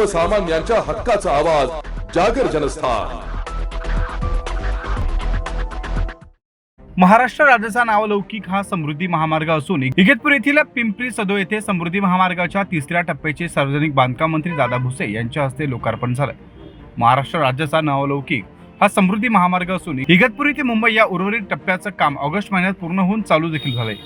सर्वसामान्यांच्या हक्काचा आवाज जागर जनस्थान. महाराष्ट्र राज्याचा नावलौकिक हा समृद्धी महामार्ग असून इगतपूर येथील पिंपरी सदो येथे समृद्धी महामार्गाच्या तिसऱ्या टप्प्याचे सार्वजनिक बांधकाम मंत्री दादा भुसे यांच्या हस्ते लोकार्पण झालं. महाराष्ट्र राज्याचा नावलौकिक हा समृद्धी महामार्ग असून इगतपुरी ते मुंबई या उर्वरित टप्प्याचं काम ऑगस्ट महिन्यात पूर्ण होऊन चालू देखील झालंय.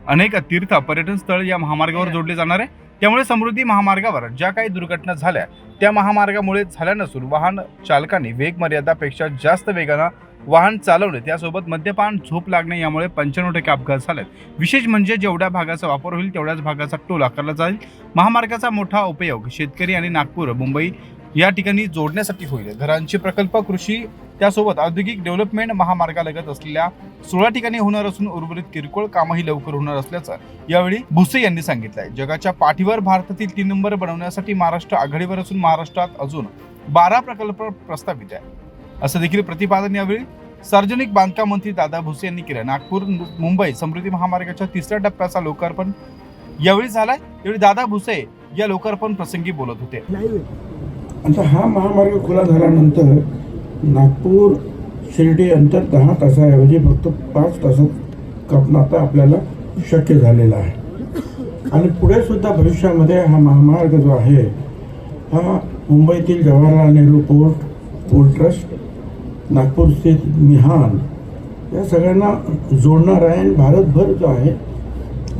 अनेक तीर्थ पर्यटन स्थळ या महामार्गावर जोडले जाणार आहे. त्यामुळे समृद्धी महामार्गावर ज्या काही दुर्घटना झाल्या त्या महामार्गामुळे झाल्या नसून वाहन चालकांनी वेग मर्यादापेक्षा जास्त वेगानं वाहन चालवणे त्यासोबत मद्यपान झोप लागणे यामुळे पंच्याण्णव टक्के अपघात झालेत. विशेष म्हणजे जेवढ्या भागाचा वापर होईल तेवढ्याच भागाचा टोल आकारला जाईल. महामार्गाचा मोठा उपयोग शेतकरी आणि नागपूर मुंबई या ठिकाणी जोडण्यासाठी होईल. घरांचे प्रकल्प कृषी त्यासोबत औद्योगिक डेव्हलपमेंट महामार्गालगत असलेल्या सोळा ठिकाणी होणार असून उर्वरित किरकोळ कामही लवकर होणार असल्याचं यावेळी भुसे यांनी सांगितलंय. जगाच्या पाठीवर भारतातील तीन नंबर बनवण्यासाठी महाराष्ट्र आघाडीवर असून महाराष्ट्रात अजून बारा प्रकल्प प्रस्तावित आहे असं देखील प्रतिपादन यावेळी सार्वजनिक बांधकाम मंत्री दादा भुसे यांनी केलं नागपूर मुंबई समृद्धी महामार्गाच्या तिसऱ्या टप्प्याचा लोकार्पण यावेळी झालाय. यावेळी दादा भुसे या लोकार्पण प्रसंगी बोलत होते. आता हा महामार्ग खुला झाल्यानंतर नागपूर शिर्डी अंतर दहा तासाऐवजी म्हणजे फक्त पाच तासात कापणं आता आपल्याला शक्य झालेलं आहे. आणि पुढे सुद्धा भविष्यामध्ये हा महामार्ग जो आहे हा मुंबईतील Jawaharlal Nehru port port trust Nagpur स्थित मिहान या सगळ्यांना जोडणार आहे आणि भारतभर जो आहे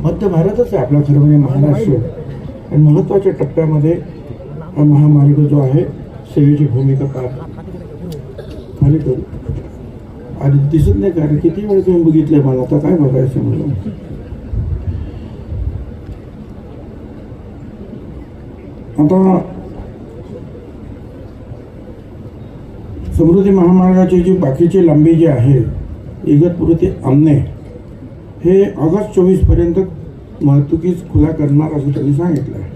मध्य भारतच आहे आपला खरं म्हणजे महाराष्ट्र. आणि महत्त्वाच्या टप्प्यामध्ये महामार्ग जो आहे सेवेची भूमिका पार खाली करू. आणि दिसत नाही कारण किती वेळ तुम्ही बघितलंय मला आता काय बघायचं मला आता समृद्धी महामार्गाची जी बाकीची लांबी जी आहे इगतपुरी ते आमने हे ऑगस्ट चोवीसपर्यंत वाहतुकीस खुला करणार असं त्यांनी सांगितलं आहे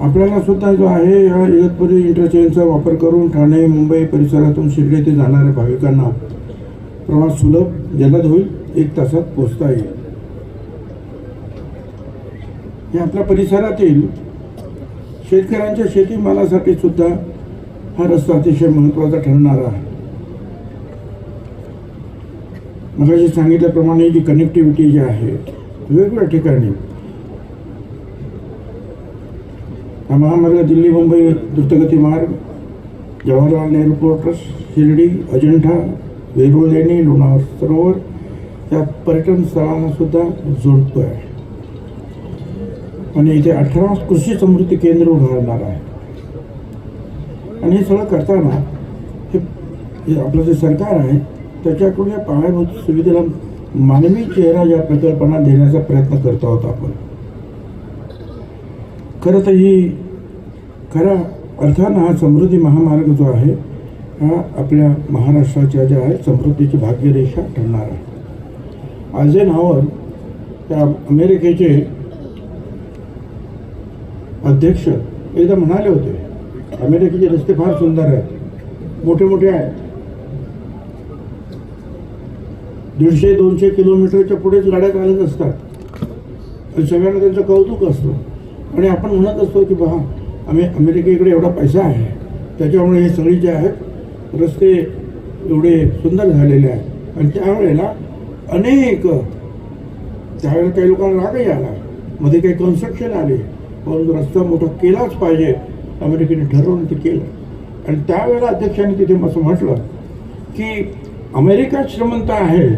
आपल्याला सुद्धा जो आहे या इगतपुरी इंटरचेंजचा वापर करून ठाणे मुंबई परिसरातून शिर्डी ते जाणाऱ्या भाविकांना प्रवास सुलभ जलद होईल एक तासात पोचता येईल. हे आपल्या परिसरातील शेतकऱ्यांच्या शेतीमालासाठी सुद्धा हा रस्ता अतिशय महत्त्वाचा ठरणार आहे. मगाशी सांगितल्याप्रमाणे जी कनेक्टिव्हिटी जी आहे वेगवेगळ्या ठिकाणी हा महामार्ग दिल्ली मुंबई द्रुतगती मार्ग जवाहरलाल नेहरू पोर्टस शिर्डी अजिंठा वेरूळ लेणी लोणार सरोवर या पर्यटन स्थळांना सुद्धा जोडतो आहे आणि इथे अठरा कृषी समृद्धी केंद्र उभारणार आहे आणि हे सगळं करताना हे हे आपलं जे सरकार आहे त्याच्याकडून या पायाभूत सुविधेला मानवी चेहरा या प्रकल्पांना देण्याचा प्रयत्न करतो आहोत आपण खरं तर ही खऱ्या अर्थानं हा समृद्धी महामार्ग जो आहे हा आपल्या महाराष्ट्राच्या ज्या आहे समृद्धीची भाग्यरेषा ठरणार आहे. आयझेनहॉवर त्या अमेरिकेचे अध्यक्ष एकदा म्हणाले होते अमेरिकेचे रस्ते फार सुंदर आहेत मोठे मोठे आहेत. दीडशे दोनशे किलोमीटरच्या पुढेच गाड्या चालत असतात. आणि सगळ्यांना त्यांचं कौतुक असतं. आणि आपण म्हणत असतो की बघा आम्ही अमेरिकेकडे एवढा पैसा आहे त्याच्यामुळे हे सगळी जे आहेत रस्ते एवढे सुंदर झालेले आहेत. आणि त्यावेळेला अनेक त्यावेळेला काही लोकांना रागही आला. मध्ये काही कन्स्ट्रक्शन आले. परंतु रस्ता मोठा केलाच पाहिजे अमेरिकेने ठरवून ते केलं. आणि त्यावेळेला अध्यक्षांनी तिथे असं म्हटलं की अमेरिका श्रीमंत आहे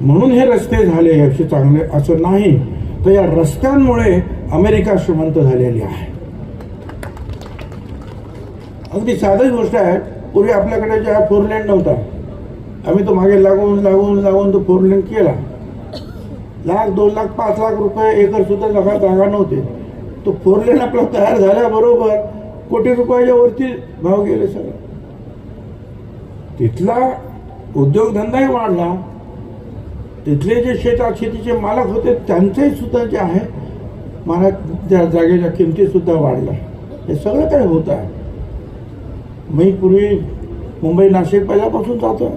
म्हणून हे रस्ते झाले असे चांगले असं नाही. तर या रस्त्यांमुळे अमेरिका श्रीमंत झालेली आहे. अगदी साधी गोष्ट आहे. पूर्वी आपल्याकडे ज्या फोर लेन नव्हता. आम्ही तो मागे लागून लागून लागून तो फोर लेन केला. लाख दोन लाख पाच लाख रुपये एकर सुद्धा जागा जागा नव्हते. तो फोर लेन आपला तयार झाल्याबरोबर कोटी रुपयाच्या वरती भाव गेले सगळं. तिथला उद्योगधंदाही वाढला. तिथले जे शेतात शेतीचे मालक होते त्यांचेही सुद्धा जे आहे मला त्या जागेच्या किमतीसुद्धा वाढल्या. हे सगळं काही होत आहे. मी पूर्वी मुंबई नाशिक पहिल्यापासून जातो.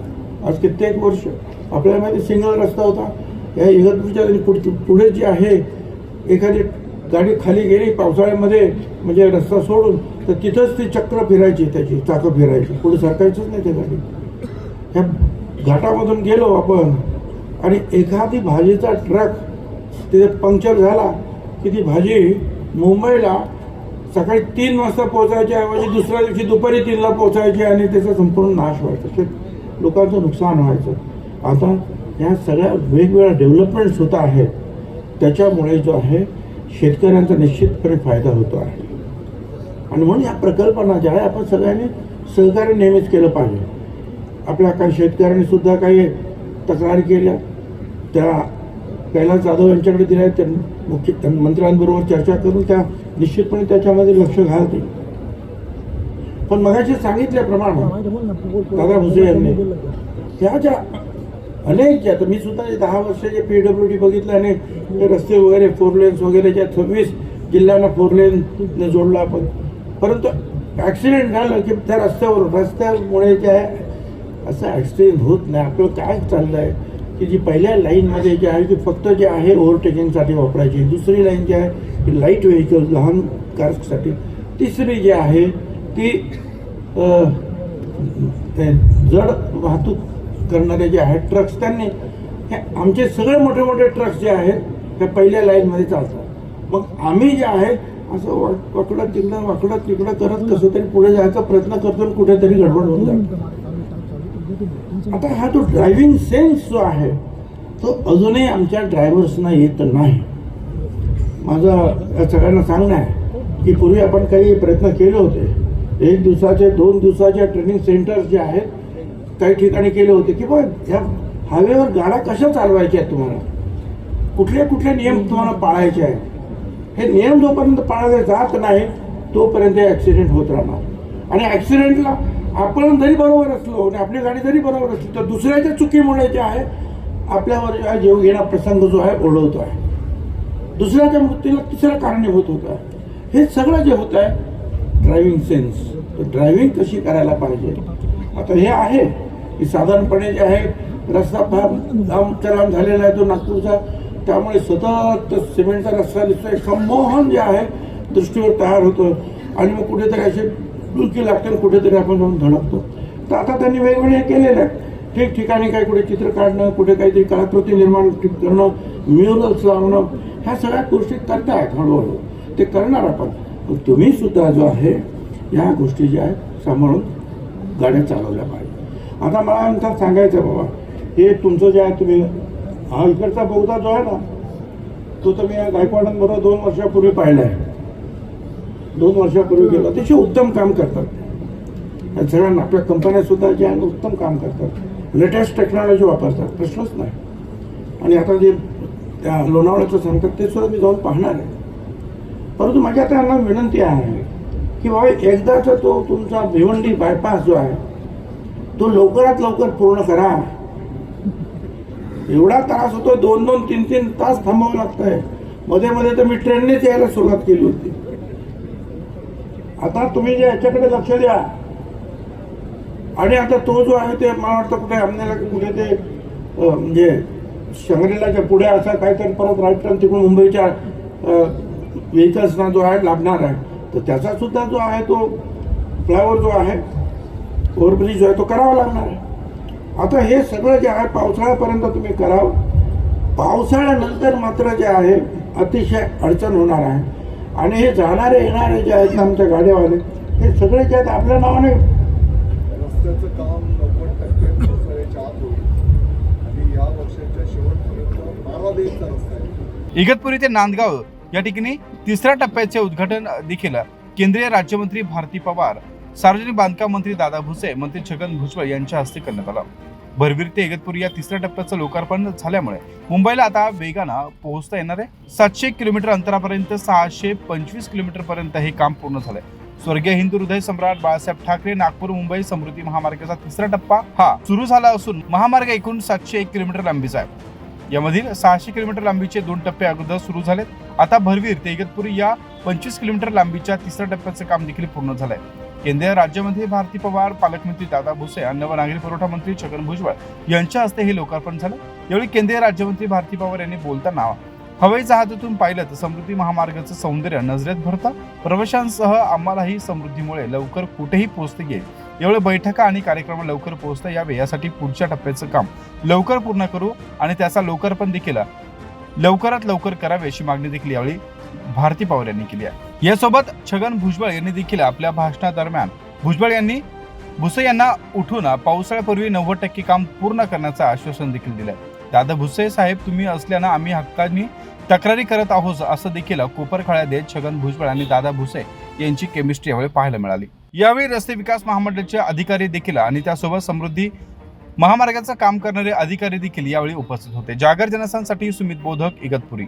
आज कित्येक वर्ष आपल्याला माहिती सिंगल रस्ता होता. या इगतपूरच्या पुढ पुढे जे आहे एखादी गाडी खाली गेली पावसाळ्यामध्ये म्हणजे रस्ता सोडून तर तिथंच ती चक्र फिरायची त्याची चाकं फिरायची. पुढे सरकायचंच नाही त्या गाडी ह्या घाटामधून गेलो आपण आणि एखादी भाजीचा ट्रक तिथे पंक्चर झाला की ती भाजी मुंबईला सकाळी तीन वाजता पोहोचायची ऐवजी म्हणजे दुसऱ्या दिवशी दुपारी तीनला पोहोचायची आणि त्याचा संपूर्ण नाश व्हायचा. शेत लोकांचं नुकसान व्हायचं. आता ह्या सगळ्या वेगवेगळ्या डेव्हलपमेंट्स होत आहेत. त्याच्यामुळे जो आहे शेतकऱ्यांचा निश्चितपणे फायदा होतो आहे. आणि म्हणून या प्रकल्पांना ज्या आहे आपण सगळ्यांनी सहकार्य नेहमीच केलं पाहिजे. आपल्या काही शेतकऱ्यांनी सुद्धा काही तक्रारी केल्या. त्या कैलास जाधव यांच्याकडे दिल्या त्या मुख्य मंत्र्यांबरोबर चर्चा करून त्या निश्चितपणे त्याच्यामध्ये लक्ष घालतील. पण मगाशी सांगितल्याप्रमाणे दादा भुसे यांनी ह्या ज्या अनेक ज्या तर मी सुद्धा जे दहा वर्षाचे पी डब्ल्यू डी बघितलं आणि ते रस्ते वगैरे फोर लेन्स वगैरे ज्या सव्वीस जिल्ह्यांना फोर लेनने जोडला आपण. परंतु ॲक्सिडेंट झालं की त्या रस्त्यावर रस्त्यामुळे जे आहे असं ॲक्सिडेंट होत नाही. आपलं काय चाललं आहे की जी पहिल्या लाईनमध्ये जी आहे ती फक्त जे आहे ओव्हरटेकिंगसाठी वापरायची. दुसरी लाईन जी आहे ती लाइट व्हेकल लहान कार्ससाठी तिसरी जी आहे ती जड वाहतूक करणारे जे आहेत ट्रक्स त्यांनी हे आमचे सगळे मोठे मोठे ट्रक्स जे आहेत त्या पहिल्या लाईनमध्ये चालतात. मग आम्ही जे आहे असं वाकडं तिकडं वाकडं तिकडं करत कसं तरी पुढे जायचा प्रयत्न करतो आणि कुठेतरी गडबड होऊन जातो. आता हा जो ड्रायव्हिंग सेन्स जो आहे तो अजूनही आमच्या ड्रायव्हर्सना येत नाही. माझं सगळ्यांना सांगणं आहे की पूर्वी आपण काही प्रयत्न केले होते. एक दिवसाचे दोन दिवसाच्या ट्रेनिंग सेंटर्स जे आहेत काही ठिकाणी केले होते की बघ ह्या हायवेवर गाड्या कशा चालवायच्या आहेत तुम्हाला? कुठले कुठले नियम तुम्हाला पाळायचे आहेत? हे नियम जोपर्यंत पाळले जात नाही तोपर्यंत ॲक्सिडेंट होत राहणार. आणि ॲक्सिडेंटला आपण जरी बरोबर असलो आणि आपली गाडी जरी बरोबर असली तर दुसऱ्याच्या चुकीमुळे जे आहे आपल्यावर जो आहे जीव घेणा प्रसंग जो आहे ओढवतो आहे. दुसऱ्याच्या मृत्यूला तिसरं कारणीभूत होत आहे. हे सगळं जे होत आहे ड्रायव्हिंग सेन्स तर ड्रायव्हिंग कशी करायला पाहिजे? आता हे आहे की साधारणपणे जे आहे रस्ता फार लांब लांब झालेला आहे तो नागपूरचा. त्यामुळे सतत सिमेंटचा रस्ता दिसतोय. संमोहन जे आहे दृष्टीवर तयार होतं. आणि मग कुठेतरी असे डुलकी लागते कुठेतरी आपण जाऊन धडकतो. तर आता त्यांनी वेगवेगळे केलेले आहेत. ठिकठिकाणी काय कुठे चित्र काढणं कुठे काहीतरी कलाकृती निर्माण करणं म्युरल्स लावणं ह्या सगळ्या गोष्टी करतायत हळूहळू. ते करणार आपण. पण तुम्ही सुद्धा जो आहे या गोष्टी ज्या आहेत सांभाळून गाड्या चालवल्या पाहिजे. आता मला नंतर सांगायचं बाबा हे तुमचं जे आहे तुम्ही हा इकडचा बहुधा जो आहे ना तो तर मी या गायकवाडांबरोबर दोन वर्षापूर्वी पाहिला आहे. दोन वर्षापूर्वी गेलो. अतिशय उत्तम काम करतात. या सगळ्यांना आपल्या कंपन्या सुद्धा ज्या आहेत उत्तम काम करतात. लेटेस्ट टेक्नॉलॉजी वापरतात. प्रश्नच नाही. आणि आता जे त्या लोणावळ्याचं सांगतात ते सुद्धा मी जाऊन पाहणार आहे. परंतु माझ्या त्यांना विनंती आहे की बाबा एकदाचा तो तुमचा भिवंडी बायपास जो आहे तो लवकरात लवकर पूर्ण करा. एवढा त्रास होतो दोन दोन तीन तीन तास थांबावं लागतंय. मध्ये मध्ये तर मी ट्रेननेच यायला सुरुवात केली होती. आता तुम्ही जे याच्याकडे लक्ष द्या. आणि आता तो जो आहे ते मला वाटतं कुठे आमनेला कुठे ते म्हणजे शंगरीलाच्या पुढे असा काहीतरी परत राईट टर्न तिकडून मुंबईच्या व्हेकल्सना जो आहे लाभणार आहे. तर त्याचा सुद्धा जो आहे तो फ्लायओव्हर जो आहे ओव्हरब्रिज जो आहे तो करावा लागणार आहे. आता हे सगळं जे आहे पावसाळ्यापर्यंत तुम्ही करावं. पावसाळ्यानंतर मात्र जे आहे अतिशय अडचण होणार आहे. आणि हे जाणारे येणारे जे आहेत ना आमच्या गाड्यावाले हे सगळे जे आहेत आपल्या नावाने रस्त्याचं काम नव्वद टक्के पावसाळ्याच्या आत होईल. आणि या वर्षाच्या शेवटपर्यंत बारा लेनचा रस्ता आहे. इगतपुरी ते नांदगाव या ठिकाणी तिसऱ्या टप्प्याचे उद्घाटन देखील केंद्रीय राज्यमंत्री भारती पवार सार्वजनिक बांधकाम मंत्री दादा भुसे मंत्री छगन भुजबळ यांच्या हस्ते करण्यात आला. भरवीर ते इगतपुरी या तिसऱ्या टप्प्याचं लोकार्पण झाल्यामुळे मुंबईला आता वेगानं पोहोचता येणार आहे. सातशे किलोमीटर अंतरापर्यंत सहाशे पंचवीस किलोमीटर पर्यंत हे काम पूर्ण झालंय. स्वर्गीय हिंदू हृदय सम्राट बाळासाहेब ठाकरे नागपूर मुंबई समृद्धी महामार्गाचा तिसरा टप्पा हा सुरू झाला असून महामार्ग एकूण सातशे एक किलोमीटर लांबीचा आहे. यामधील सहाशे किलोमीटर लांबीचे दोन टप्पे अगोदर सुरू झालेत. आता भरवीर ते इगतपुरी या पंचवीस किलोमीटर लांबीच्या तिसऱ्या टप्प्याचं काम देखील पूर्ण झालंय. केंद्रीय राज्यमंत्री भारती पवार पालकमंत्री दादा भुसे अन्न व नागरी पुरवठा मंत्री छगन भुजबळ यांच्या हस्ते हे लोकार्पण झालं. यावेळी केंद्रीय राज्यमंत्री भारती पवार यांनी बोलताना हवाई जहाजातून पाहिलं तर समृद्धी महामार्गाचं सौंदर्य नजरेत भरतं. प्रवाशांसह आम्हालाही समृद्धीमुळे लवकर कुठेही पोहोचता येईल. एवढे बैठका आणि कार्यक्रम लवकर पोहोचता यावे यासाठी पुढच्या टप्प्याचं काम लवकर पूर्ण करू आणि त्याचा लवकर पण देखील लवकरात लवकर करावे अशी मागणी देखील यावेळी भारती पवार यांनी केली आहे. यासोबत छगन भुजबळ यांनी देखील आपल्या भाषणादरम्यान भुजबळ यांनी भुसे यांना उठून पावसाळ्यापूर्वी नव्वद टक्के काम पूर्ण करण्याचं आश्वासन देखील दिलंय. दादा भुसे साहेब तुम्ही असल्यानं आम्ही हक्कानी तक्रारी करत आहोत असं देखील कोपरखळ्या देत छगन भुजबळ आणि दादा भुसे यांची केमिस्ट्री यावेळी पाहायला मिळाली. यावेळी रस्ते विकास महामंडळाचे अधिकारी देखील आणि त्यासोबत समृद्धी महामार्गाचं काम करणारे अधिकारी देखील यावेळी उपस्थित होते. जागर जनसांसाठी सुमित बोधक इगतपुरी.